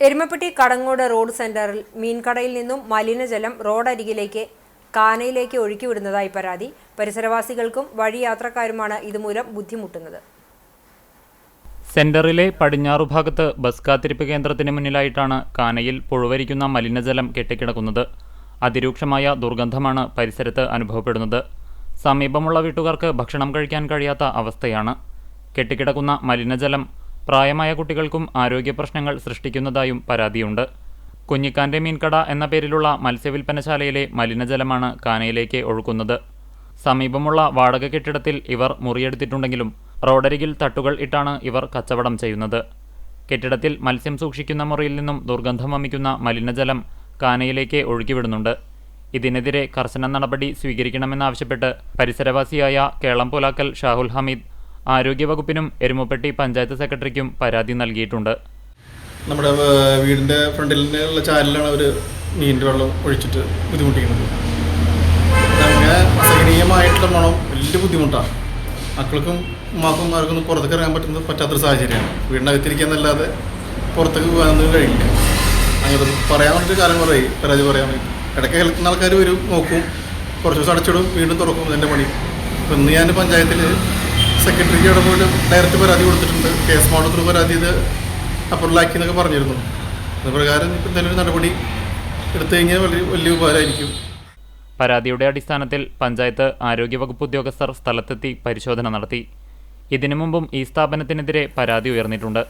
Erumapetty Kadangode road സെന്ററിൽ മീൻകടയിൽ നിന്നും മലിനജലം റോഡരികിലേക്ക് കാനയിലേക്ക് ഒഴുക്കിവിടുന്നതായി പരാതി. പരിസരവാസികൾക്കും വഴിയാത്രക്കാരുമാണ് ഇതുമൂലം ബുദ്ധിമുട്ടുന്നത്. സെന്ററിലെ പടിഞ്ഞാറു ഭാഗത്ത് ബസ് കാത്തിരിപ്പ് കേന്ദ്രത്തിന് മുന്നിലായിട്ടാണ് കാനയിൽ പുഴുവരിക്കുന്ന മലിനജലം കെട്ടിക്കിടക്കുന്നത്. അതിരൂക്ഷമായ ദുർഗന്ധമാണ് പരിസരത്ത് അനുഭവപ്പെടുന്നത്. സമീപമുള്ള വീട്ടുകാർക്ക് ഭക്ഷണം കഴിക്കാൻ കഴിയാത്ത അവസ്ഥയാണ്. കെട്ടിക്കിടക്കുന്ന മലിനജലം പ്രായമായ കുട്ടികൾക്കും ആരോഗ്യ പ്രശ്നങ്ങൾ സൃഷ്ടിക്കുന്നതായും പരാതിയുണ്ട്. കുഞ്ഞിക്കാന്റെ മീൻകട എന്ന പേരിലുള്ള മത്സ്യവിൽപ്പനശാലയിലെ മലിനജലമാണ് കാനയിലേക്ക് ഒഴുക്കുന്നത്. സമീപമുള്ള വാടക കെട്ടിടത്തിൽ ഇവർ മുറിയെടുത്തിട്ടുണ്ടെങ്കിലും റോഡരികിൽ തട്ടുകൾ ഇട്ടാണ് ഇവർ കച്ചവടം ചെയ്യുന്നത്. കെട്ടിടത്തിൽ മത്സ്യം സൂക്ഷിക്കുന്ന മുറിയിൽ നിന്നും ദുർഗന്ധം വമിക്കുന്ന മലിനജലം കാനയിലേക്ക് ഒഴുക്കിവിടുന്നുണ്ട്. ഇതിനെതിരെ കർശന നടപടി സ്വീകരിക്കണമെന്നാവശ്യപ്പെട്ട് പരിസരവാസിയായ കേളം പുലാക്കൽ ഷാഹുൽ ഹമീദ് ആരോഗ്യവകുപ്പിനും എരുമപ്പെട്ടി പഞ്ചായത്ത് സെക്രട്ടറിക്കും പരാതി നൽകിയിട്ടുണ്ട്. നമ്മുടെ വീടിന്റെ ഫ്രണ്ടിലുള്ള ചാനലിലാണ് അവർ മീനിന്റെ വെള്ളം ഒഴിച്ചിട്ട് ബുദ്ധിമുട്ടിക്കുന്നത്. അങ്ങനെ അസഹനീയമായിട്ടുള്ള മണം വലിയ ബുദ്ധിമുട്ടാണ്. മക്കൾക്കും ഉമ്മാക്കും ആർക്കൊന്നും പുറത്തേക്ക് ഇറങ്ങാൻ പറ്റുന്നത് പറ്റാത്തൊരു സാഹചര്യമാണ്. വീടിനകത്തിരിക്കാന്നല്ലാതെ പുറത്തേക്ക് പോകാനൊന്നും കഴിയില്ല. അങ്ങനെ പറയാൻ വേണ്ടി കാലം കുറേ പരാതി പറയാൻ വേണ്ടി. ഇടയ്ക്ക് കേൾക്കുന്ന ആൾക്കാർ വരും നോക്കും. കുറച്ച് ദിവസം അടച്ചിടും വീണ്ടും തുറക്കും എന്റെ പണി. ഇന്ന് ഞാൻ പഞ്ചായത്തിൽ സെക്രട്ടറിക്ക് പോലും ഡയറക്റ്റ് പരാതി കൊടുത്തിട്ടുണ്ട്. കേസ് മോഡത്തിൽ പരാതി ഇത് അപ്പുറലാക്കി എന്നൊക്കെ പറഞ്ഞിരുന്നു. അത് പ്രകാരം ഇപ്പം എന്തെങ്കിലും നടപടി എടുത്തു കഴിഞ്ഞാൽ വലിയ വലിയ ഉപകാരമായിരിക്കും. പരാതിയുടെ അടിസ്ഥാനത്തിൽ പഞ്ചായത്ത് ആരോഗ്യവകുപ്പ് ഉദ്യോഗസ്ഥർ സ്ഥലത്തെത്തി പരിശോധന നടത്തി. ഇതിനു മുമ്പും ഈ സ്ഥാപനത്തിനെതിരെ പരാതി ഉയർന്നിട്ടുണ്ട്.